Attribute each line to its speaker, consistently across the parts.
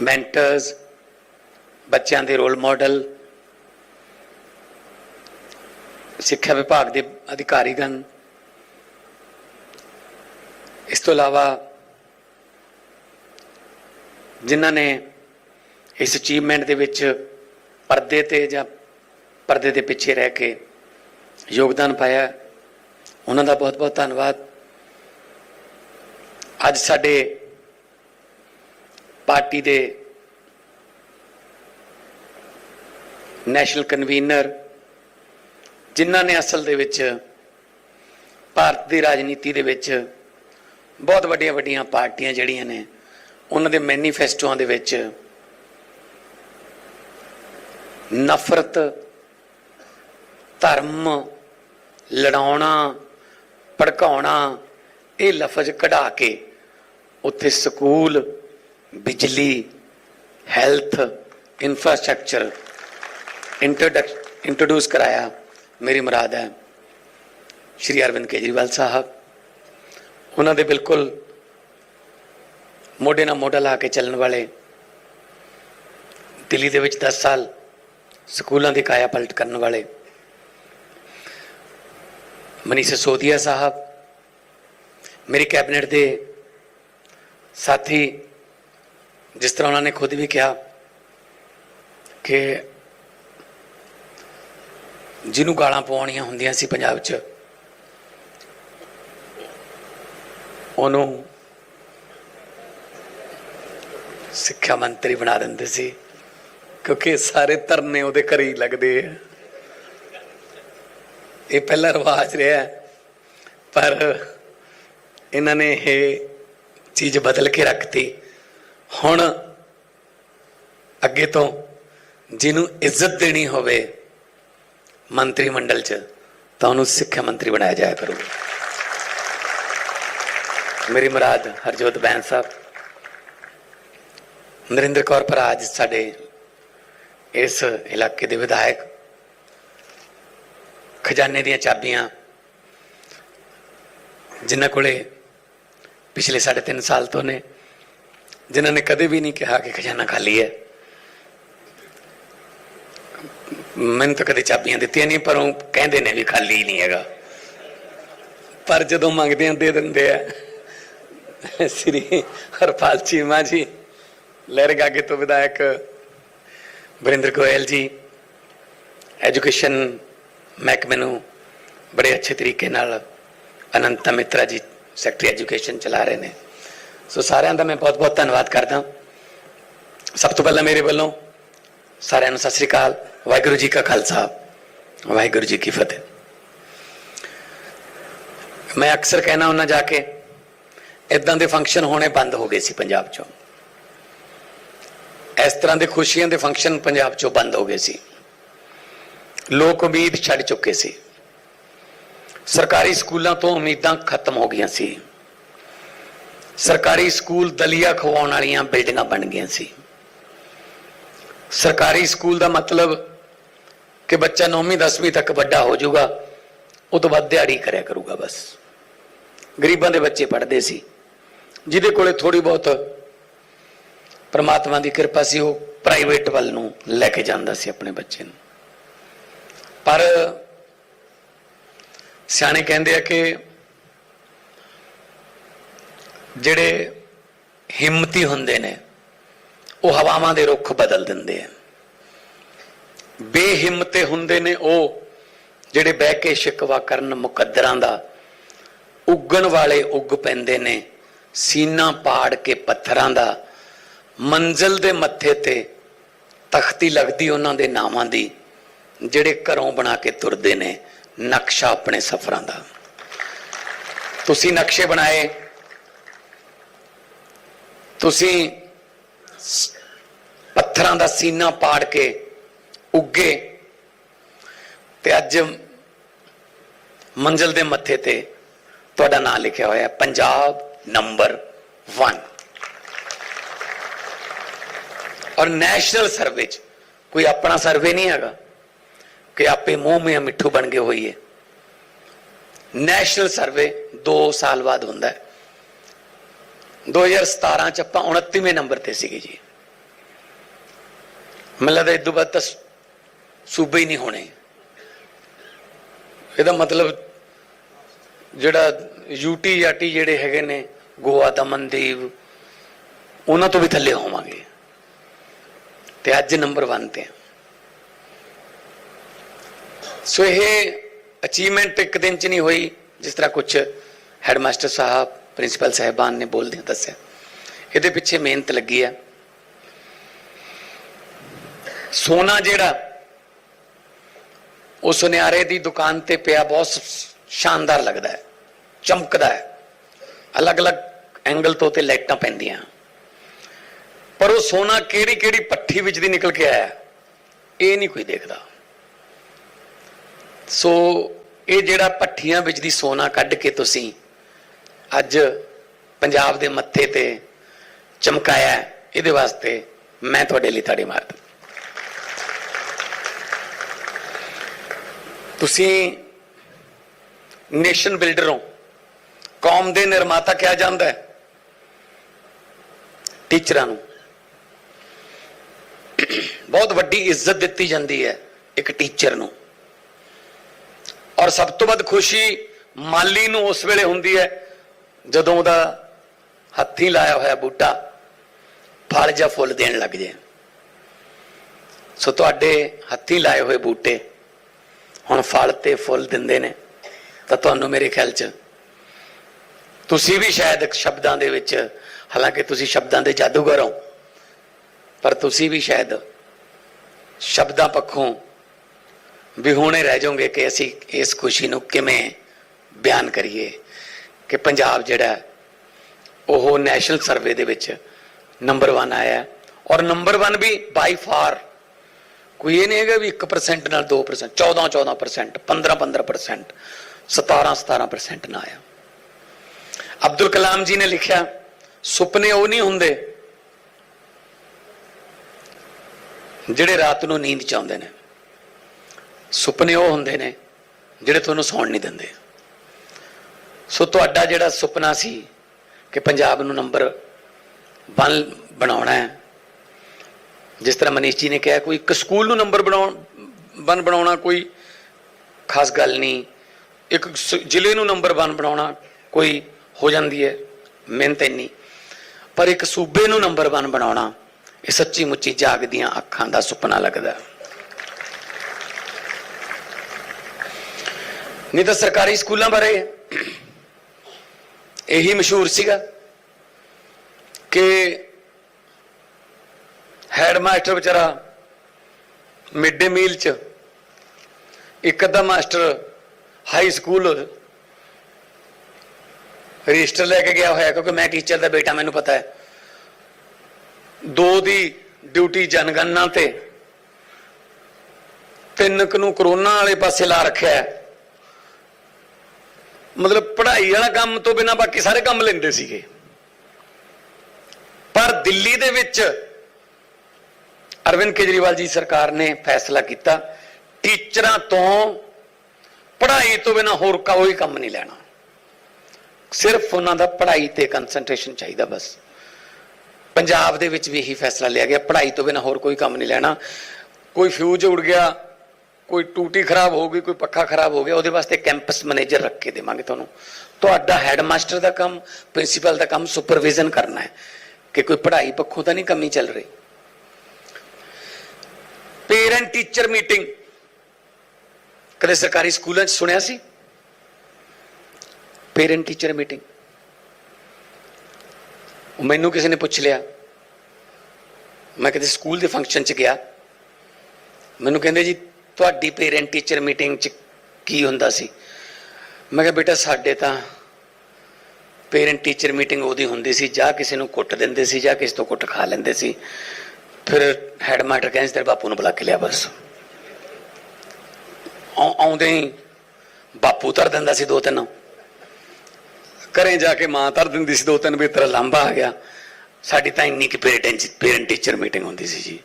Speaker 1: Mentors ਬੱਚਿਆਂ ਦੇ role model ਸਿੱਖਿਆ ਵਿਭਾਗ ਦੇ ਅਧਿਕਾਰੀਗਣ। ਇਸ ਤੋਂ ਇਲਾਵਾ ਜਿਨ੍ਹਾਂ ਨੇ ਇਸ ਅਚੀਵਮੈਂਟ ਦੇ ਵਿੱਚ ਪਰਦੇ ਤੇ ਜਾਂ ਪਰਦੇ ਦੇ ਪਿੱਛੇ ਰਹਿ ਕੇ ਯੋਗਦਾਨ ਪਾਇਆ, ਉਹਨਾਂ ਦਾ ਬਹੁਤ ਬਹੁਤ ਧੰਨਵਾਦ। ਅੱਜ ਸਾਡੇ ਪਾਰਟੀ ਦੇ ਨੈਸ਼ਨਲ ਕਨਵੀਨਰ, ਜਿਨ੍ਹਾਂ ਨੇ ਅਸਲ ਦੇ ਵਿੱਚ ਭਾਰਤ ਦੀ ਰਾਜਨੀਤੀ ਦੇ ਵਿੱਚ ਬਹੁਤ ਵੱਡੀਆਂ ਵੱਡੀਆਂ ਪਾਰਟੀਆਂ ਜਿਹੜੀਆਂ ਨੇ, ਉਹਨਾਂ ਦੇ ਮੈਨੀਫੈਸਟੋਆਂ ਦੇ ਵਿੱਚ ਨਫ਼ਰਤ, ਧਰਮ, ਲੜਾਉਣਾ, ਭੜਕਾਉਣਾ, ਇਹ ਲਫ਼ਜ਼ ਕਢਾ ਕੇ ਉੱਥੇ ਸਕੂਲ ਬਿਜਲੀ, ਹੈਲਥ ਇਨਫਰਾਸਟ੍ਰਕਚਰ ਇੰਟਰੋਡਿਊਸ ਕਰਾਇਆ ਮੇਰੀ ਮੁਰਾਦ ਹੈ ਸ਼੍ਰੀ ਅਰਵਿੰਦ ਕੇਜਰੀਵਾਲ ਸਾਹਿਬ। ਉਹਨਾਂ ਦੇ ਬਿਲਕੁਲ ਮੋਢੇ ਨਾਲ ਮੋਢਾ ਲਾ ਕੇ ਚੱਲਣ ਵਾਲੇ ਦਿੱਲੀ ਦੇ ਵਿੱਚ 10 ਸਾਲ ਸਕੂਲਾਂ ਦੀ ਕਾਇਆ ਪਲਟ ਕਰਨ ਵਾਲੇ ਮਨੀਸ਼ ਸੋਧੀਆ ਸਾਹਿਬ, ਮੇਰੀ ਕੈਬਨਿਟ ਦੇ ਸਾਥੀ ਜਿਸ ਤਰ੍ਹਾਂ ਉਹਨਾਂ ਨੇ ਖੁਦ ਵੀ ਕਿਹਾ ਕਿ ਜਿਹਨੂੰ ਗਾਲਾਂ ਪਵਾਉਣੀਆਂ ਹੁੰਦੀਆਂ ਸੀ ਪੰਜਾਬ 'ਚ, ਉਹਨੂੰ ਸਿੱਖਿਆ ਮੰਤਰੀ ਬਣਾ ਦਿੰਦੇ ਸੀ, ਕਿਉਂਕਿ ਸਾਰੇ ਧਰਨੇ ਉਹਦੇ ਘਰੇ ਹੀ ਲੱਗਦੇ ਆ। ਇਹ ਪਹਿਲਾ ਰਿਵਾਜ ਰਿਹਾ ਪਰ ਇਹਨਾਂ ਨੇ ਇਹ ਚੀਜ਼ ਬਦਲ ਕੇ ਰੱਖਤੀ। ਹੁਣ ਅੱਗੇ ਤੋਂ ਜਿਹਨੂੰ ਇੱਜ਼ਤ ਦੇਣੀ ਹੋਵੇ ਮੰਤਰੀ ਮੰਡਲ 'ਚ, ਤਾਂ ਉਹਨੂੰ ਸਿੱਖਿਆ ਮੰਤਰੀ ਬਣਾਇਆ ਜਾਇਆ ਕਰੂਗਾ। ਮੇਰੀ ਮੁਰਾਦ ਹਰਜੋਤ ਬੈਂਸ ਸਾਹਿਬ। ਨਰਿੰਦਰ ਕੌਰ ਭਰਾਜ ਸਾਡੇ ਇਸ ਇਲਾਕੇ ਦੇ ਵਿਧਾਇਕ। ਖਜ਼ਾਨੇ ਦੀਆਂ ਚਾਬੀਆਂ ਜਿਨ੍ਹਾਂ ਕੋਲੇ ਪਿਛਲੇ 3.5 ਸਾਲ ਤੋਂ ਨੇ। ਜਿਨ੍ਹਾਂ ਨੇ ਕਦੇ ਵੀ ਨਹੀਂ ਕਿਹਾ ਕਿ ਖਜ਼ਾਨਾ ਖਾਲੀ ਹੈ। ਮੈਨੂੰ ਤਾਂ ਕਦੇ ਚਾਬੀਆਂ ਦਿੱਤੀਆਂ ਨਹੀਂ, ਪਰ ਉਹ ਕਹਿੰਦੇ ਨੇ ਵੀ ਖਾਲੀ ਨਹੀਂ ਹੈਗਾ। ਪਰ ਜਦੋਂ ਮੰਗਦੇ ਆ, ਦੇ ਦਿੰਦੇ ਆ। ਸ੍ਰੀ ਹਰਪਾਲ ਚੀਮਾ ਜੀ, ਲਹਿਰ ਗਾਗੇ ਤੋਂ ਵਿਧਾਇਕ ਵਰਿੰਦਰ ਗੋਇਲ ਜੀ, ਐਜੂਕੇਸ਼ਨ ਮਹਿਕਮੇ ਨੂੰ ਬੜੇ ਅੱਛੇ ਤਰੀਕੇ ਨਾਲ ਅਨੰਤ ਮਿੱਤਰਾ ਜੀ, ਸੈਕਟਰੀ ਐਜੂਕੇਸ਼ਨ ਚਲਾ ਰਹੇ ਨੇ। ਸੋ ਸਾਰਿਆਂ ਦਾ ਮੈਂ ਬਹੁਤ ਬਹੁਤ ਧੰਨਵਾਦ ਕਰਦਾ ਸਭ ਤੋਂ ਪਹਿਲਾਂ ਮੇਰੇ ਵੱਲੋਂ ਸਾਰਿਆਂ ਨੂੰ ਸਤਿ ਸ੍ਰੀ ਅਕਾਲ। ਵਾਹਿਗੁਰੂ ਜੀ ਕਾ ਖਾਲਸਾ, ਵਾਹਿਗੁਰੂ ਜੀ ਕੀ ਫਤਿਹ। ਮੈਂ ਅਕਸਰ ਕਹਿਣਾ ਹੁੰਦਾ ਜਾ ਕੇ ਇਦਾਂ ਦੇ ਫੰਕਸ਼ਨ ਹੋਣੇ ਬੰਦ ਹੋ ਗਏ ਸੀ ਪੰਜਾਬ 'ਚੋਂ। ਇਸ ਤਰ੍ਹਾਂ ਦੇ ਖੁਸ਼ੀਆਂ ਦੇ ਫੰਕਸ਼ਨ ਪੰਜਾਬ 'ਚੋਂ ਬੰਦ ਹੋ ਗਏ ਸੀ। ਲੋਕ ਉਮੀਦ ਛੱਡ ਚੁੱਕੇ ਸੀ। ਸਰਕਾਰੀ ਸਕੂਲਾਂ ਤੋਂ ਉਮੀਦਾਂ ਖਤਮ ਹੋ ਗਈਆਂ ਸੀ। ਸਰਕਾਰੀ ਸਕੂਲ ਦਲੀਆ ਖਵਾਉਣ ਵਾਲੀਆਂ ਬਿਲਡਿੰਗਾਂ ਬਣ ਗਈਆਂ ਸੀ। ਸਰਕਾਰੀ ਸਕੂਲ ਦਾ ਮਤਲਬ ਕਿ ਬੱਚਾ 9ਵੀਂ 10ਵੀਂ ਤੱਕ ਵੱਡਾ ਹੋ ਜਾਊਗਾ, ਉਹ ਤੋਂ ਬਾਅਦ ਦਿਹਾੜੀ ਕਰਿਆ ਕਰੂਗਾ ਬਸ। ਗਰੀਬਾਂ ਦੇ ਬੱਚੇ ਪੜ੍ਹਦੇ ਸੀ। ਜਿਹਦੇ ਕੋਲੇ ਥੋੜੀ ਬਹੁਤ ਪਰਮਾਤਮਾ ਦੀ ਕਿਰਪਾ ਸੀ, ਉਹ ਪ੍ਰਾਈਵੇਟ ਵੱਲ ਨੂੰ ਲੈ ਕੇ ਜਾਂਦਾ ਸੀ ਆਪਣੇ ਬੱਚੇ ਨੂੰ। ਪਰ ਸਿਆਣੇ ਕਹਿੰਦੇ ਆ ਕਿ ਜਿਹੜੇ ਹਿੰਮਤੀ ਹੁੰਦੇ ਨੇ, ਉਹ ਹਵਾਵਾਂ ਦੇ ਰੁੱਖ ਬਦਲ ਦਿੰਦੇ ਆ। ਬੇਹਿੰਮਤੇ ਹੁੰਦੇ ਨੇ ਉਹ ਜਿਹੜੇ ਬਹਿ ਕੇ ਸ਼ਿਕਵਾ ਕਰਨ ਮੁਕੱਦਰਾਂ ਦਾ, ਉੱਗਣ ਵਾਲੇ ਉੱਗ ਪੈਂਦੇ ਨੇ, ਸੀਨਾ ਪਾੜ ਕੇ ਪੱਥਰਾਂ ਦਾ, ਮੰਜ਼ਲ ਦੇ ਮੱਥੇ ਤੇ ਤਖਤੀ ਲੱਗਦੀ ਉਹਨਾਂ ਦੇ ਨਾਵਾਂ ਦੀ, ਜਿਹੜੇ ਘਰੋਂ ਬਣਾ ਕੇ ਤੁਰਦੇ ਨੇ ਨਕਸ਼ਾ ਆਪਣੇ ਸਫ਼ਰਾਂ ਦਾ। ਤੁਸੀਂ ਨਕਸ਼ੇ ਬਣਾਏ ਤੁਸੀਂ ਪੱਥਰਾਂ ਦਾ ਸੀਨਾ ਪਾੜ ਕੇ ਉੱਗੇ ਤੇ ਅੱਜ ਮੰਜ਼ਲ ਦੇ ਮੱਥੇ ਤੇ ਤੁਹਾਡਾ ਨਾਮ ਲਿਖਿਆ ਹੋਇਆ ਹੈ, ਪੰਜਾਬ ਨੰਬਰ 1 ਔਰ ਨੈਸ਼ਨਲ ਸਰਵੇ ਚ ਕੋਈ ਆਪਣਾ ਸਰਵੇ ਨਹੀਂ ਹੈਗਾ ਕਿ ਆਪੇ ਮੂੰਹ ਮੇ ਮਿੱਠੂ ਬਣ ਗਏ ਹੋਈਏ। ਨੈਸ਼ਨਲ ਸਰਵੇ 2 ਸਾਲ ਬਾਅਦ ਹੁੰਦਾ ਹੈ। 2017 ਚ ਆਪਾਂ 29ਵੇਂ ਨੰਬਰ ਤੇ ਸੀਗੇ ਜੀ। ਮੈਨੂੰ ਲੱਗਦਾ ਇਸ ਤੋਂ ਬਾਅਦ ਤਾਂ ਸੂਬੇ ਹੀ ਨਹੀਂ ਹੋਣੇ। ਇਹਦਾ ਮਤਲਬ ਜਿਹੜਾ ਯੂਟੀ ਯਾਟੀ ਜਿਹੜੇ ਹੈਗੇ ਨੇ, ਗੋਆ ਦਮਨਦੀਪ ਉਹਨਾਂ ਤੋਂ ਵੀ ਥੱਲੇ ਹੋਵਾਂਗੇ। ਤੇ ਅੱਜ ਨੰਬਰ 1 ਤੇ ਸੋ ਇਹ ਅਚੀਵਮੈਂਟ ਇੱਕ ਦਿਨ ਚ ਨਹੀਂ ਹੋਈ, ਜਿਸ ਤਰ੍ਹਾਂ ਕੁਝ ਹੈਡਮਾਸਟਰ ਸਾਹਿਬ ਪ੍ਰਿੰਸੀਪਲ ਸਾਹਿਬਾਨ ਨੇ ਬੋਲਦਿਆਂ ਦੱਸਿਆ, ਇਹਦੇ ਪਿੱਛੇ ਮਿਹਨਤ ਲੱਗੀ ਆ। ਸੋਨਾ ਜਿਹੜਾ ਉਹ ਸੁਨਿਆਰੇ ਦੀ ਦੁਕਾਨ ਤੇ ਪਿਆ ਬਹੁਤ ਸ਼ਾਨਦਾਰ ਲੱਗਦਾ ਹੈ, ਚਮਕਦਾ ਹੈ। ਅਲੱਗ-ਅਲੱਗ ਐਂਗਲ ਤੋਂ ਤੇ ਲਾਈਟਾਂ ਪੈਂਦੀਆਂ। ਪਰ ਉਹ ਸੋਨਾ ਕਿਹੜੀ ਕਿਹੜੀ ਪੱਠੀ ਵਿੱਚ ਦੀ ਨਿਕਲ ਕੇ ਆਇਆ, ਇਹ ਨਹੀਂ ਕੋਈ ਦੇਖਦਾ। ਸੋ ਇਹ ਜਿਹੜਾ ਪੱਠੀਆਂ ਵਿੱਚ ਦੀ ਸੋਨਾ ਕੱਢ ਕੇ ਤੁਸੀਂ ਅੱਜ ਪੰਜਾਬ ਦੇ ਮੱਥੇ ਤੇ ਚਮਕਾਇਆ ਇਹਦੇ ਵਾਸਤੇ ਮੈਂ ਤੁਹਾਡੇ ਲਈ ਤਾੜੀ ਮਾਰਦਾ। ਤੁਸੀਂ ਨੇਸ਼ਨ ਬਿਲਡਰ ਹੋ, ਕੌਮ ਦੇ ਨਿਰਮਾਤਾ ਕਿਹਾ ਜਾਂਦਾ ਹੈ, ਟੀਚਰਾਂ ਨੂੰ। ਬਹੁਤ ਵੱਡੀ ਇੱਜ਼ਤ ਦਿੱਤੀ ਜਾਂਦੀ ਹੈ ਇੱਕ ਟੀਚਰ ਨੂੰ। ਔਰ ਸਭ ਤੋਂ ਵੱਧ ਖੁਸ਼ੀ ਮਾਲੀ ਨੂੰ ਉਸ ਵੇਲੇ ਹੁੰਦੀ ਹੈ ਜਦੋਂ ਉਹਦਾ ਹੱਥੀ ਲਾਇਆ ਹੋਇਆ ਬੂਟਾ ਫਲ ਜਾਂ ਫੁੱਲ ਦੇਣ ਲੱਗ ਜਾਏ ਸੋ ਤੁਹਾਡੇ ਹੱਥੀਂ ਲਾਏ ਹੋਏ ਬੂਟੇ ਹੁਣ ਫਲ ਤੇ ਫੁੱਲ ਦਿੰਦੇ ਨੇ। ਤਾਂ ਤੁਹਾਨੂੰ ਮੇਰੇ ਖਿਆਲ 'ਚ ਤੁਸੀਂ ਵੀ ਸ਼ਾਇਦ ਸ਼ਬਦਾਂ ਦੇ ਵਿੱਚ, ਹਾਲਾਂਕਿ ਤੁਸੀਂ ਸ਼ਬਦਾਂ ਦੇ ਜਾਦੂਗਰ ਹੋ, ਪਰ ਤੁਸੀਂ ਵੀ ਸ਼ਾਇਦ ਸ਼ਬਦਾਂ ਪੱਖੋਂ ਵਿਹੂਣੇ ਰਹਿ ਜਾਓਗੇ ਕਿ ਅਸੀਂ ਇਸ ਖੁਸ਼ੀ ਨੂੰ ਕਿਵੇਂ ਬਿਆਨ ਕਰੀਏ। ਕਿ ਪੰਜਾਬ ਜਿਹੜਾ ਉਹ ਨੈਸ਼ਨਲ ਸਰਵੇ ਦੇ ਵਿੱਚ ਨੰਬਰ 1 ਆਇਆ ਔਰ ਨੰਬਰ 1 ਵੀ ਬਾਈ ਫਾਰ ਕੋਈ ਇਹ ਨਹੀਂ ਹੈਗਾ ਵੀ 1% ਨਾਲ 2% 14 14% 15 15% 17 17% ਨਾ ਆਇਆ। ਅਬਦੁਲ ਕਲਾਮ ਜੀ ਨੇ ਲਿਖਿਆ, ਸੁਪਨੇ ਉਹ ਨਹੀਂ ਹੁੰਦੇ ਜਿਹੜੇ ਰਾਤ ਨੂੰ ਨੀਂਦ ਚ ਆਉਂਦੇ ਨੇ। ਸੁਪਨੇ ਉਹ ਹੁੰਦੇ ਨੇ ਜਿਹੜੇ ਤੁਹਾਨੂੰ ਸੌਣ ਨਹੀਂ ਦਿੰਦੇ। ਸੋ ਤੁਹਾਡਾ ਜਿਹੜਾ ਸੁਪਨਾ ਸੀ ਕਿ ਪੰਜਾਬ ਨੂੰ ਨੰਬਰ 1 ਬਣਾਉਣਾ ਹੈ, ਜਿਸ ਤਰ੍ਹਾਂ ਮਨੀਸ਼ ਜੀ ਨੇ ਕਿਹਾ, ਕੋਈ ਇੱਕ ਸਕੂਲ ਨੂੰ ਨੰਬਰ ਬਣਾਉਣ, ਵਨ ਬਣਾਉਣਾ ਕੋਈ ਖਾਸ ਗੱਲ ਨਹੀਂ। ਇੱਕ ਜ਼ਿਲ੍ਹੇ ਨੂੰ ਨੰਬਰ 1 ਬਣਾਉਣਾ ਕੋਈ ਹੋ ਜਾਂਦੀ ਹੈ, ਮਿਹਨਤ ਇੰਨੀ। ਪਰ ਇੱਕ ਸੂਬੇ ਨੂੰ ਨੰਬਰ 1 ਬਣਾਉਣਾ, ਇਹ ਸੱਚੀ ਮੁੱਚੀ ਜਾਗਦੀਆਂ ਅੱਖਾਂ ਦਾ ਸੁਪਨਾ ਲੱਗਦਾ। ਨਹੀਂ ਤਾਂ ਸਰਕਾਰੀ ਸਕੂਲਾਂ ਬਾਰੇ ਇਹੀ ਮਸ਼ਹੂਰ ਸੀਗਾ ਕਿ ਹੈਡ ਮਾਸਟਰ ਵਿਚਾਰਾ ਮਿਡ ਡੇ ਮੀਲ ਚ ਇੱਕ ਅੱਧਾ ਮਾਸਟਰ ਹਾਈ ਸਕੂਲ ਰਜਿਸਟਰ ਲੈ ਕੇ ਗਿਆ ਹੋਇਆ, ਕਿਉਂਕਿ ਮੈਂ ਟੀਚਰ ਦਾ ਬੇਟਾ, ਮੈਨੂੰ ਪਤਾ ਹੈ। ਦੋ ਦੀ ਡਿਊਟੀ ਜਨਗਣਨਾ ਤੇ ਤਿੰਨ ਕੁ ਨੂੰ ਕਰੋਨਾ ਵਾਲੇ ਪਾਸੇ ਲਾ ਰੱਖਿਆ ਮਤਲਬ ਪੜ੍ਹਾਈ ਵਾਲਾ ਕੰਮ ਤੋਂ ਬਿਨਾ ਬਾਕੀ ਸਾਰੇ ਕੰਮ ਲੈਂਦੇ ਸੀਗੇ। ਪਰ ਦਿੱਲੀ ਦੇ ਵਿੱਚ ਅਰਵਿੰਦ ਕੇਜਰੀਵਾਲ ਜੀ ਸਰਕਾਰ ਨੇ ਫੈਸਲਾ ਕੀਤਾ, ਟੀਚਰਾਂ ਤੋਂ ਪੜ੍ਹਾਈ ਤੋਂ ਬਿਨਾ ਹੋਰ ਕੋਈ ਕੰਮ ਨਹੀਂ ਲੈਣਾ। ਸਿਰਫ ਉਹਨਾਂ ਦਾ ਪੜ੍ਹਾਈ ਤੇ ਕਨਸੈਂਟਰੇਸ਼ਨ ਚਾਹੀਦਾ ਬਸ। ਪੰਜਾਬ ਦੇ ਵਿੱਚ ਵੀ ਇਹੀ ਫੈਸਲਾ ਲਿਆ ਗਿਆ, ਪੜ੍ਹਾਈ ਤੋਂ ਬਿਨਾ ਹੋਰ ਕੋਈ ਕੰਮ ਨਹੀਂ ਲੈਣਾ। ਕੋਈ ਫਿਊਜ਼ ਉੜ ਗਿਆ ਕੋਈ ਟੂਟੀ ਖਰਾਬ ਹੋ ਗਈ ਕੋਈ ਪੱਖਾ ਖਰਾਬ ਹੋ ਗਿਆ, ਉਹਦੇ ਵਾਸਤੇ ਕੈਂਪਸ ਮੈਨੇਜਰ ਰੱਖ ਕੇ ਦੇਵਾਂਗੇ ਤੁਹਾਨੂੰ। ਤੁਹਾਡਾ ਹੈਡਮਾਸਟਰ ਦਾ ਕੰਮ, ਪ੍ਰਿੰਸੀਪਲ ਦਾ ਕੰਮ ਸੁਪਰਵਿਜ਼ਨ ਕਰਨਾ ਹੈ ਕਿ ਕੋਈ ਪੜ੍ਹਾਈ ਪੱਖੋਂ ਤਾਂ ਨਹੀਂ ਕਮੀ ਚੱਲ ਰਹੀ। ਪੇਰੈਂਟ ਟੀਚਰ ਮੀਟਿੰਗ ਕਦੇ ਸਰਕਾਰੀ ਸਕੂਲਾਂ 'ਚ ਸੁਣਿਆ ਸੀ? ਪੇਰੈਂਟ ਟੀਚਰ ਮੀਟਿੰਗ ਮੈਨੂੰ ਕਿਸੇ ਨੇ ਪੁੱਛ ਲਿਆ। ਮੈਂ ਕਿਤੇ ਸਕੂਲ ਦੇ ਫੰਕਸ਼ਨ 'ਚ ਗਿਆ। ਮੈਨੂੰ ਕਹਿੰਦੇ ਜੀ ਤੁਹਾਡੀ ਪੇਰੈਂਟ ਟੀਚਰ ਮੀਟਿੰਗ 'ਚ ਕੀ ਹੁੰਦਾ ਸੀ? ਮੈਂ ਕਿਹਾ ਬੇਟਾ ਸਾਡੇ ਤਾਂ ਪੇਰੈਂਟ ਟੀਚਰ ਮੀਟਿੰਗ ਉਹਦੀ ਹੁੰਦੀ ਸੀ ਜਾਂ ਕਿਸੇ ਨੂੰ ਕੁੱਟ ਦਿੰਦੇ ਸੀ ਜਾਂ ਕਿਸੇ ਤੋਂ ਕੁੱਟ ਖਾ ਲੈਂਦੇ ਸੀ। ਫਿਰ ਹੈਡਮਾਸਟਰ ਕਹਿੰਦੇ ਸੀ, ਤੇਰੇ ਬਾਪੂ ਨੂੰ ਬੁਲਾ ਕੇ ਲਿਆ ਬਸ। ਆਉ- ਆਉਂਦੇ ਹੀ ਬਾਪੂ ਧਰ ਦਿੰਦਾ ਸੀ ਦੋ ਤਿੰਨ। ਘਰੇ ਜਾ ਕੇ ਮਾਂ ਧਰ ਦਿੰਦੀ ਸੀ ਦੋ ਤਿੰਨ ਵੀ ਤੇਰਾ ਲਾਂਬਾ ਆ ਗਿਆ। ਸਾਡੀ ਤਾਂ ਇੰਨੀ ਕਿ ਪੇਰੈਂਟ ਪੇਰੈਂਟ ਟੀਚਰ ਮੀਟਿੰਗ ਹੁੰਦੀ ਸੀ ਜੀ।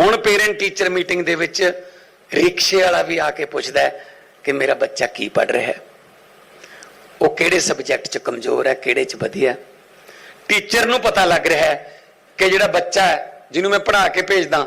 Speaker 1: ਹੁਣ ਪੇਰੈਂਟ ਟੀਚਰ ਮੀਟਿੰਗ ਦੇ ਵਿੱਚ ਰਿਕਸ਼ੇ ਵਾਲਾ ਵੀ ਆ ਕੇ ਪੁੱਛਦਾ ਹੈ ਕਿ ਮੇਰਾ ਬੱਚਾ ਕੀ ਪੜ ਰਿਹਾ ਹੈ। ਉਹ ਕਿਹੜੇ ਸਬਜੈਕਟ 'ਚ ਕਮਜ਼ੋਰ ਹੈ, ਕਿਹੜੇ 'ਚ ਵਧੀਆ ਟੀਚਰ ਨੂੰ ਪਤਾ ਲੱਗ ਰਿਹਾ ਹੈ ਕਿ ਜਿਹੜਾ ਬੱਚਾ ਹੈ, ਜਿਹਨੂੰ ਮੈਂ ਪੜ੍ਹਾ ਕੇ ਭੇਜਦਾ